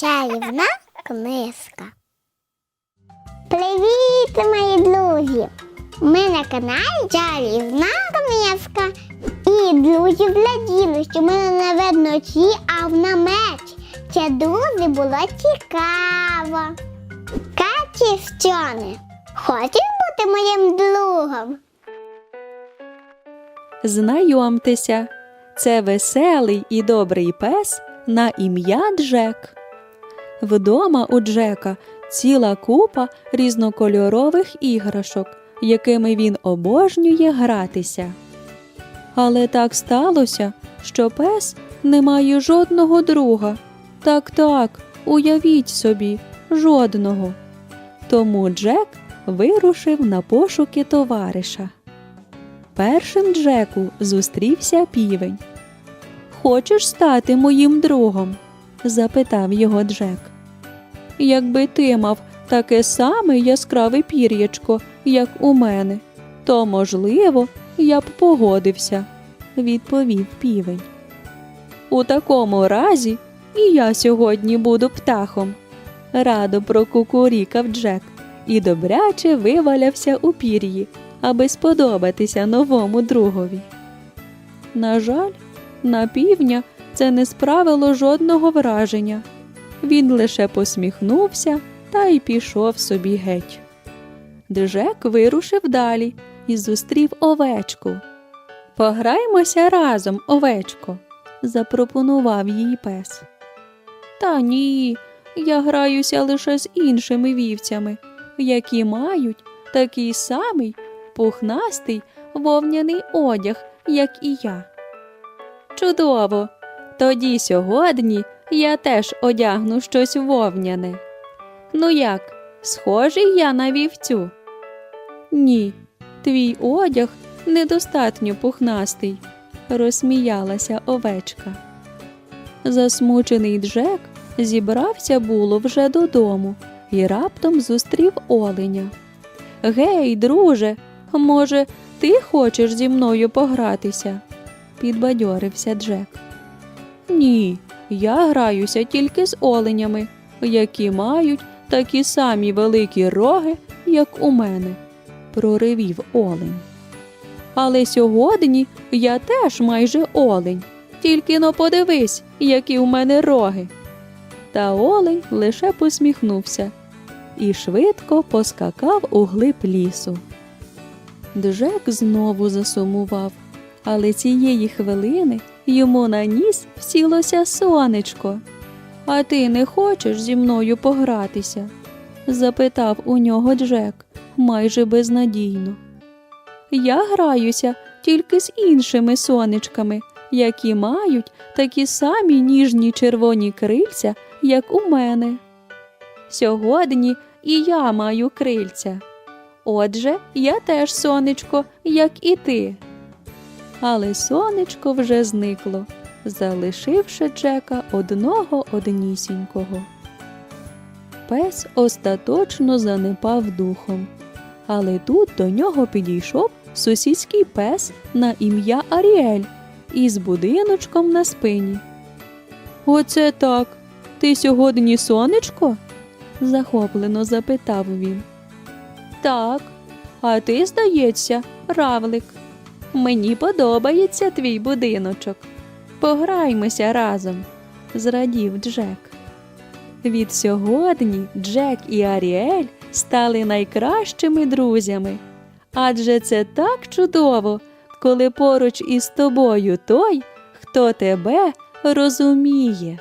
Чарівна книжка. Привіт, мої друзі! Ми на каналі Чарівна книжка. І друзі владіли, що ми не на ведночі, а в наметі. Це дуже було цікаво. Каті Стьони, хочеш бути моїм другом? Знайомтеся, це веселий і добрий пес на ім'я Джек. Вдома у Джека ціла купа різнокольорових іграшок, якими він обожнює гратися. Але так сталося, що пес не має жодного друга. Так так, уявіть собі, жодного. Тому Джек вирушив на пошуки товариша. Першим Джеку зустрівся півень. Хочеш стати моїм другом? запитав його Джек. Якби ти мав таке саме яскраве пір'ячко, як у мене, то, можливо, я б погодився, відповів півень. У такому разі і я сьогодні буду птахом. Радо прокукурікав Джек і добряче вивалявся у пір'ї, аби сподобатися новому другові. На жаль, на півня це не справило жодного враження. Він лише посміхнувся та й пішов собі геть. Джек вирушив далі і зустрів овечку. Пограймося разом, овечко, запропонував їй пес. Та ні, я граюся лише з іншими вівцями, які мають такий самий пухнастий вовняний одяг, як і я. Чудово! Тоді сьогодні я теж одягну щось вовняне. Ну як, схожий я на вівцю? Ні, твій одяг недостатньо пухнастий, розсміялася овечка. Засмучений Джек зібрався було вже додому і раптом зустрів оленя. Гей, друже, може, ти хочеш зі мною погратися? підбадьорився Джек. Ні, я граюся тільки з оленями, які мають такі самі великі роги, як у мене, проривів олень. Але сьогодні я теж майже олень, тільки но подивись, які у мене роги. Та олень лише посміхнувся і швидко поскакав у глиб лісу. Джек знову засумував, але цієї хвилини йому на ніс всілося сонечко. А ти не хочеш зі мною погратися? запитав у нього Джек майже безнадійно. Я граюся тільки з іншими сонечками, які мають такі самі ніжні червоні крильця, як у мене. Сьогодні і я маю крильця. Отже, я теж сонечко, як і ти. Але сонечко вже зникло, залишивши Джека одного однісінького. Пес остаточно занепав духом, але тут до нього підійшов сусідський пес на ім'я Аріель із будиночком на спині. Оце так. Ти сьогодні сонечко? захоплено запитав він. Так, а ти, здається, равлик. Мені подобається твій будиночок. Пограймося разом, зрадів Джек. Від сьогодні Джек і Аріель стали найкращими друзями. Адже це так чудово, коли поруч із тобою той, хто тебе розуміє.